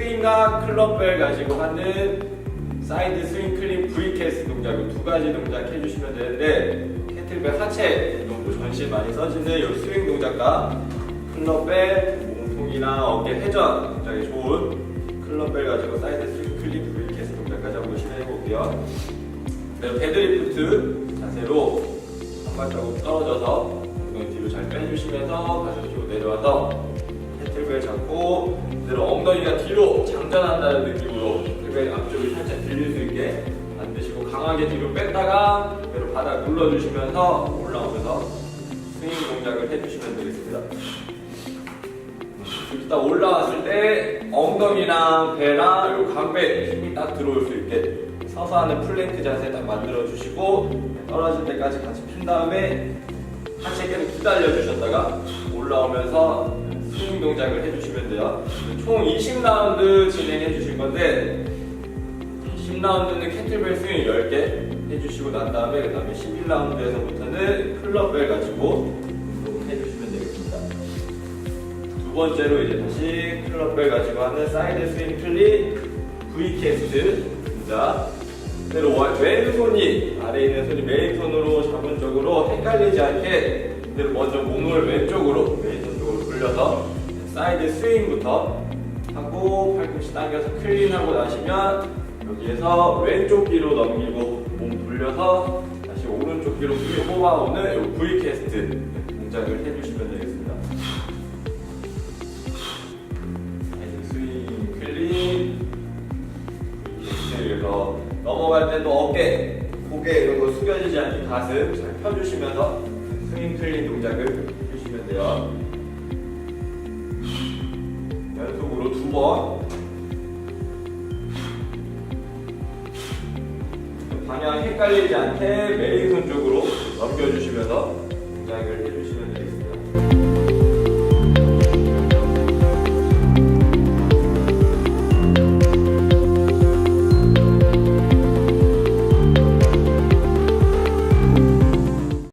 클럽벨 가지고 하는 사이드 스윙 클린 V캐스 동작 이두 가지 동작 해주시면 되는데 캐틀벨 하체 정도 전시에 많이 써지는 이 스윙 동작과 클럽벨 몸통이나 어깨 회전 동작이 좋은 클럽벨 가지고 사이드 스윙 클린 V캐스 동작까지 한번 시도해 볼게요. 네, 배드리프트 자세로 한 발자국 떨어져서 뒤로 잘 빼주시면서 가슴 쭉 내려와서 그대로 엉덩이가 뒤로 장전한다는 느낌으로 캐틀벨 앞쪽이 살짝 들릴 수 있게 앉으시고 강하게 뒤로 뺐다가 그대로 바닥 눌러주시면서 올라오면서 스윙 동작을 해주시면 되겠습니다. 일단 올라왔을 때 엉덩이랑 배랑 요 광배 힘이 딱 들어올 수 있게 서서 하는 플랭크 자세 딱 만들어 주시고 떨어질 때까지 같이 핀 다음에 하체 계속 기다려 주셨다가 올라오면서 스윙 동작을 해주시면 돼요. 총 20라운드 진행해 주실 건데 10라운드는 캐틀벨 스윙 10개 해주시고 난 다음에 그 다음에 11라운드에서부터는 클럽벨 가지고 해주시면 되겠습니다. 두 번째로 이제 다시 클럽벨 가지고 하는 사이드 스윙 클린 V캐스트 동작 그대로 와- 왼손이 아래에 있는 손이 메인 손으로 잡은 쪽으로 헷갈리지 않게 그대로 먼저 몸을 왼쪽으로 쪽으로 돌려서 스윙부터 하고 팔꿈치 당겨서 클린하고 나시면 여기에서 왼쪽 귀로 넘기고 몸 돌려서 다시 오른쪽 귀로 크게 뽑아오는 이 V캐스트 동작을 해주시면 되겠습니다. 스윙 클린 그래서 넘어갈 때도 어깨, 고개 이런 거 숙여지지 않게 가슴 잘 펴주시면서 스윙 클린 동작을 해주시면 돼요. 번. 방향 헷갈리지 않게 메인 손 쪽으로 넘겨주시면서 동작을 해주시면